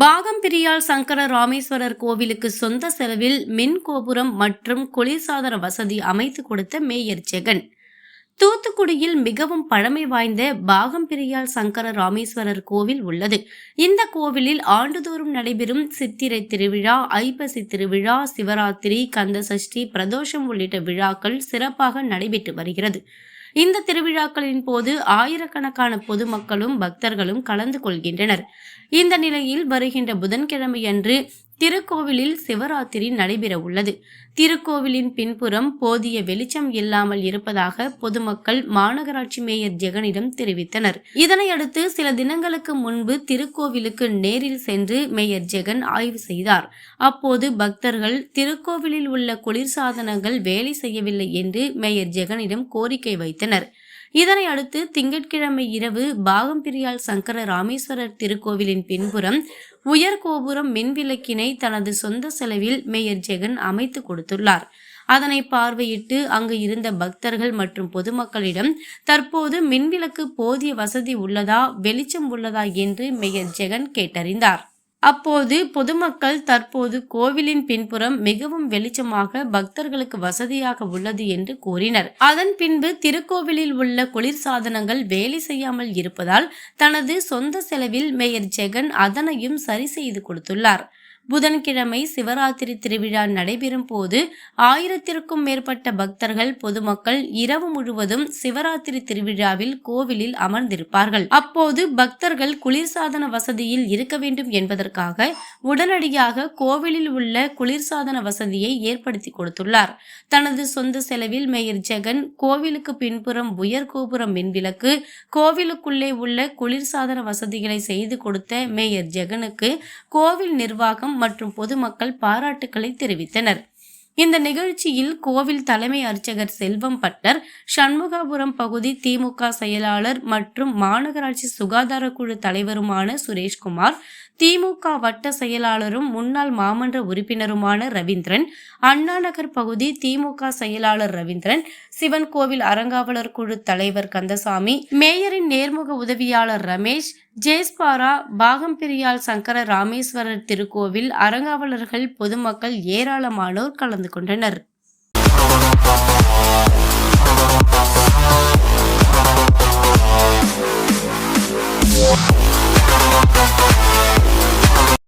பாகம்பிரியால் சங்கர ராமேஸ்வரர் கோவிலுக்கு சொந்த செலவில் மின் கோபுரம் மற்றும் குளிர்சாதன வசதி அமைத்து கொடுத்த மேயர் ஜெகன். தூத்துக்குடியில் மிகவும் பழமை வாய்ந்த பாகம்பிரியால் சங்கர ராமேஸ்வரர் கோவில் உள்ளது. இந்த கோவிலில் ஆண்டுதோறும் நடைபெறும் சித்திரை திருவிழா ஐப்பசி திருவிழா சிவராத்திரி கந்த சஷ்டி பிரதோஷம் உள்ளிட்ட விழாக்கள் சிறப்பாக நடைபெற்று வருகிறது. இந்த திருவிழாக்களின் போது ஆயிரக்கணக்கான பொதுமக்களும் பக்தர்களும் கலந்து கொள்கின்றனர். இந்த நிலையில் வருகின்ற புதன்கிழமையன்று திருக்கோவிலில் சிவராத்திரி நடைபெற உள்ளது திருக்கோவிலின் பின்புறம் போதிய வெளிச்சம் இல்லாமல் இருப்பதாக பொதுமக்கள் மாநகராட்சி மேயர் ஜெகனிடம் தெரிவித்தனர். இதனையடுத்து சில தினங்களுக்கு முன்பு திருக்கோவிலுக்கு நேரில் சென்று மேயர் ஜெகன் ஆய்வு செய்தார். அப்போது பக்தர்கள் திருக்கோவிலில் உள்ள குளிர்சாதனங்கள் வேலை செய்யவில்லை என்று மேயர் ஜெகனிடம் கோரிக்கை வைத்தனர். இதனை அடுத்து திங்கட்கிழமை இரவு பாகம்பிரியால் சங்கர ராமேஸ்வரர் திருக்கோவிலின் பின்புறம் உயர் கோபுரம் மின்விளக்கினை தனது சொந்த செலவில் மேயர் ஜெகன் அமைத்து கொடுத்துள்ளார். அதனை பார்வையிட்டு அங்கு இருந்த பக்தர்கள் மற்றும் பொதுமக்களிடம் தற்போது மின்விளக்கு போதிய வசதி உள்ளதா வெளிச்சம் உள்ளதா என்று மேயர் ஜெகன் கேட்டறிந்தார். அப்போது பொதுமக்கள் தற்போது கோவிலின் பின்புறம் மிகவும் வெளிச்சமாக பக்தர்களுக்கு வசதியாக உள்ளது என்று கூறினர். அதன் பின்பு திருக்கோவிலில் உள்ள குளிர்சாதனங்கள் வேலை செய்யாமல் இருப்பதால் தனது சொந்த செலவில் மேயர் ஜெகன் அதனையும் சரி செய்து கொடுத்துள்ளார். புதன்கிழமை சிவராத்திரி திருவிழா நடைபெறும் போது ஆயிரத்திற்கும் மேற்பட்ட பக்தர்கள் பொதுமக்கள் இரவு முழுவதும் சிவராத்திரி திருவிழாவில் கோவிலில் அமர்ந்திருப்பார்கள். அப்போது பக்தர்கள் குளிர்சாதன வசதியில் இருக்க வேண்டும் என்பதற்காக உடனடியாக கோவிலில் உள்ள குளிர்சாதன வசதியை ஏற்படுத்தி கொடுத்துள்ளார். தனது சொந்த செலவில் மேயர் ஜெகன் கோவிலுக்கு பின்புறம் உயர் கோபுரம் மின்விளக்கு கோவிலுக்குள்ளே உள்ள குளிர்சாதன வசதிகளை செய்து கொடுத்த மேயர் ஜெகனுக்கு கோவில் நிர்வாகம் மற்றும் பொதுமக்கள் பாராட்டுக்களை தெரிவித்தனர். இந்த நிகழ்ச்சியில் கோவில் தலைமை அர்ச்சகர் செல்வம் பட்டர் சண்முகாபுரம் பகுதி திமுக செயலாளர் மற்றும் மாநகராட்சி சுகாதார குழு தலைவருமான சுரேஷ்குமார் திமுக வட்ட செயலாளரும் முன்னாள் மாமன்ற உறுப்பினருமான ரவீந்திரன் அண்ணாநகர் பகுதி திமுக செயலாளர் ரவீந்திரன் சிவன் கோவில் அறங்காவலர் குழு தலைவர் கந்தசாமி மேயரின் நேர்முக உதவியாளர் ரமேஷ் ஜேஸ்பாரா பாகம்பிரியால் சங்கர ராமேஸ்வரர் திருக்கோவில் அறங்காவலர்கள் பொதுமக்கள் ஏராளமானோர் கலந்து கொண்டனர்.